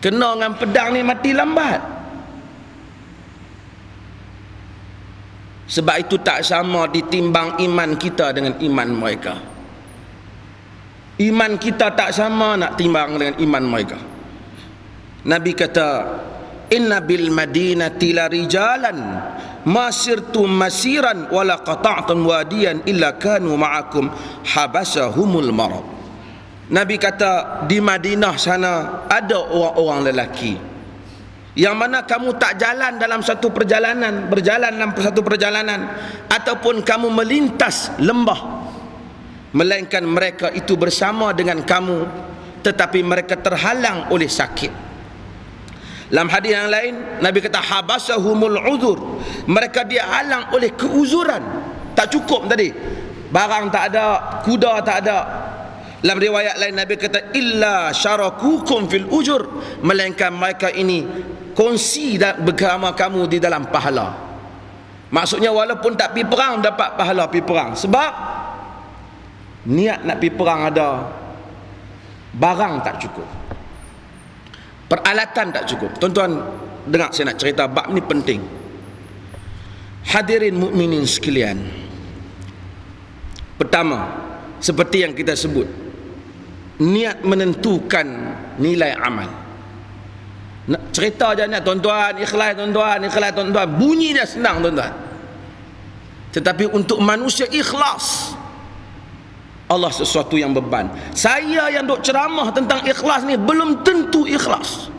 kena dengan pedang ni mati lambat. Sebab itu tak sama ditimbang iman kita dengan iman mereka. Iman kita tak sama nak timbang dengan iman mereka. Nabi kata inna bil madinati la rijalan masirtu masiran wala qata'tum wadiyan illa kanu ma'akum habasahumul marad Nabi kata di Madinah sana ada orang-orang lelaki yang mana kamu tak jalan dalam satu perjalanan berjalan dalam satu perjalanan ataupun kamu melintas lembah melainkan mereka itu bersama dengan kamu tetapi mereka terhalang oleh sakit dalam hadis yang lain Nabi kata habasahumul uzur. Mereka dia halang oleh keuzuran. Tak cukup tadi. Barang tak ada, kuda tak ada. Dalam riwayat lain Nabi kata illa syarakukum fil ujur. Melainkan mereka ini kongsi bersama kamu di dalam pahala. Maksudnya walaupun tak pi perang dapat pahala pi perang. Sebab niat nak pi perang ada barang tak cukup. Peralatan tak cukup. Tuan-tuan dengar saya nak cerita bab ni penting. Hadirin mukminin sekalian. Pertama seperti yang kita sebut niat menentukan nilai amal. Cerita je ni tuan-tuan ikhlas tuan-tuan ikhlas tuan-tuan. Bunyi dia senang tuan-tuan. Tetapi untuk manusia ikhlas Allah sesuatu yang beban. Saya yang duk ceramah tentang ikhlas ni belum tentu ikhlas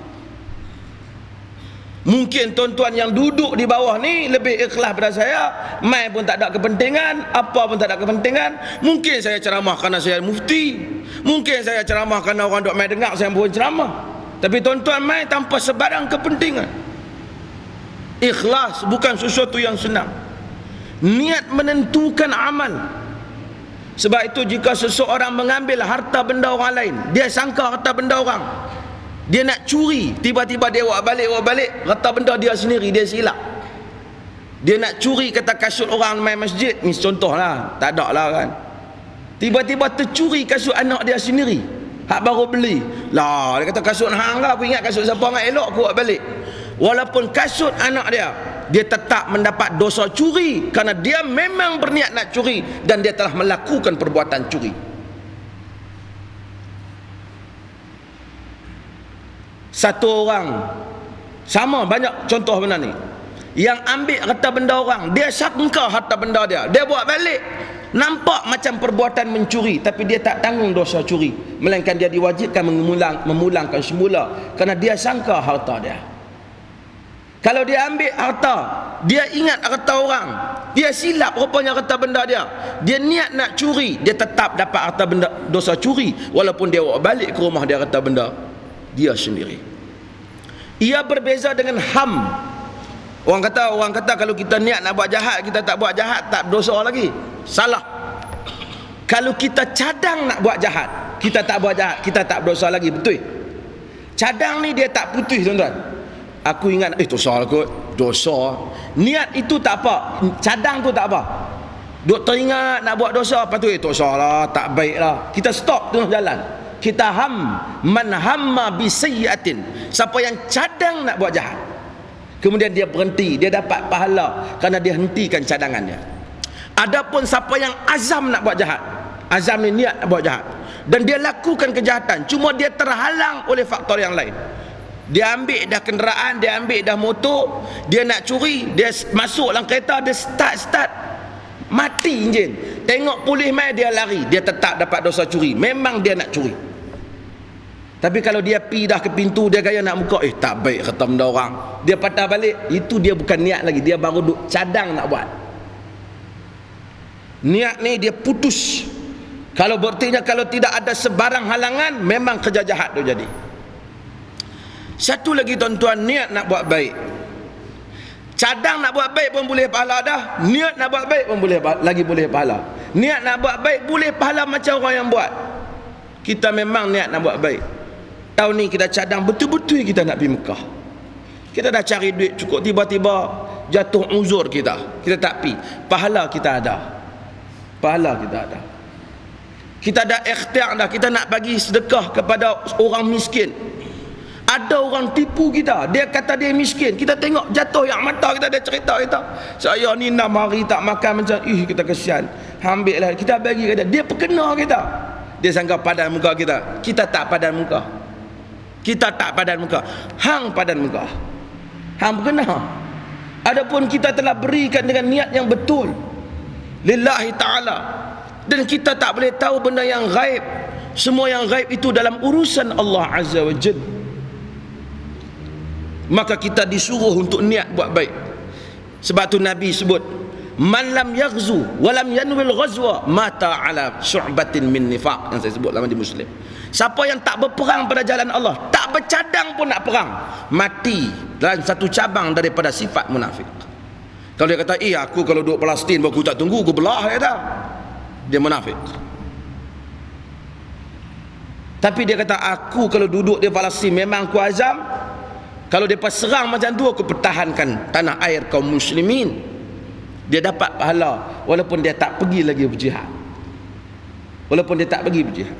mungkin tuan-tuan yang duduk di bawah ni lebih ikhlas pada saya. Mai pun tak ada kepentingan apa pun tak ada kepentingan. Mungkin saya ceramah kerana saya mufti. Mungkin saya ceramah kerana orang duk mai dengar saya pun ceramah. Tapi tuan-tuan mai tanpa sebarang kepentingan. Ikhlas bukan sesuatu yang senang. Niat menentukan amal. Sebab itu jika seseorang mengambil harta benda orang lain, dia sangka harta benda orang. Dia nak curi, tiba-tiba dia buat balik, buat balik, harta benda dia sendiri, dia silap. Dia nak curi kata kasut orang main masjid, ni contohlah, tak ada lah kan. Tiba-tiba tercuri kasut anak dia sendiri. Hak baru beli. Lah, dia kata kasut hang lah, aku ingat kasut siapa nak elok, aku buat balik. Walaupun kasut anak dia, dia tetap mendapat dosa curi kerana dia memang berniat nak curi dan dia telah melakukan perbuatan curi satu orang. Sama banyak contoh benar ni. Yang ambil harta benda orang dia sangka harta benda dia. Dia buat balik. Nampak macam perbuatan mencuri tapi dia tak tanggung dosa curi. Melainkan dia diwajibkan memulang, memulangkan semula. Kerana dia sangka harta dia. Kalau dia ambil harta, dia ingat harta orang. Dia silap rupanya harta benda dia. Dia niat nak curi, dia tetap dapat harta benda dosa curi. Walaupun dia bawa balik ke rumah dia harta benda dia sendiri. Ia berbeza dengan ham. Orang kata orang kata kalau kita niat nak buat jahat, kita tak buat jahat, tak dosa lagi. Salah. Kalau kita cadang nak buat jahat, kita tak buat jahat, kita tak berdosa lagi, betul? Cadang ni dia tak putih tuan-tuan aku ingat eh dosa lah kot dosa niat itu tak apa cadang tu tak apa duk teringat nak buat dosa apa tu eh dosa lah tak baik lah kita stop tengah jalan kita ham man hamma bi sayyatin siapa yang cadang nak buat jahat kemudian dia berhenti dia dapat pahala kerana dia hentikan cadangannya. Adapun siapa yang azam nak buat jahat azam ni niat nak buat jahat dan dia lakukan kejahatan cuma dia terhalang oleh faktor yang lain. Dia ambil dah kenderaan dia ambil dah motor dia nak curi dia masuk dalam kereta dia start start. Mati enjin. Tengok polis mai dia lari dia tetap dapat dosa curi. Memang dia nak curi tapi kalau dia pi dah ke pintu dia gaya nak muka eh tak baik kata benda orang dia patah balik itu dia bukan niat lagi dia baru duk cadang nak buat niat ni dia putus kalau berartinya kalau tidak ada sebarang halangan memang kerja jahat tu jadi satu lagi tuan-tuan niat nak buat baik. Cadang nak buat baik pun boleh pahala dah. Niat nak buat baik pun boleh lagi boleh pahala. Niat nak buat baik boleh pahala macam orang yang buat. Kita memang niat nak buat baik. Tahun ni kita cadang betul-betul kita nak pergi Mekah. Kita dah cari duit cukup tiba-tiba jatuh uzur kita. Kita tak pi. Pahala kita ada. Pahala kita ada. Kita dah ikhtiar dah. Kita nak bagi sedekah kepada orang miskin. Ada orang tipu kita. Dia kata dia miskin. Kita tengok jatuh yang mata kita dia cerita kita. Saya ni enam hari tak makan macam ih kita kesian. Ambil lah. Kita bagi dia. Dia perkena kita. Dia sangka padan muka kita. Kita tak padan muka kita tak padan muka. Hang padan muka. Hang berkena adapun kita telah berikan dengan niat yang betul. Lillahi ta'ala. Dan kita tak boleh tahu benda yang gaib. Semua yang gaib itu dalam urusan Allah Azza wa Jalla maka kita disuruh untuk niat buat baik. Sebab tu Nabi sebut man lam yaghzu wa lam yanwil ghazwa mata ala syu'batin min nifaq. Yang saya sebut lama di muslim. Siapa yang tak berperang pada jalan Allah tak bercadang pun nak perang mati dalam satu cabang daripada sifat munafik. Kalau dia kata eh aku kalau duduk Palestin aku tak tunggu aku belah ya tak dia munafik. Tapi dia kata aku kalau duduk di Palestin memang aku azam. Kalau dia serang macam tu aku pertahankan tanah air kaum muslimin dia dapat pahala walaupun dia tak pergi lagi berjihad. Walaupun dia tak pergi berjihad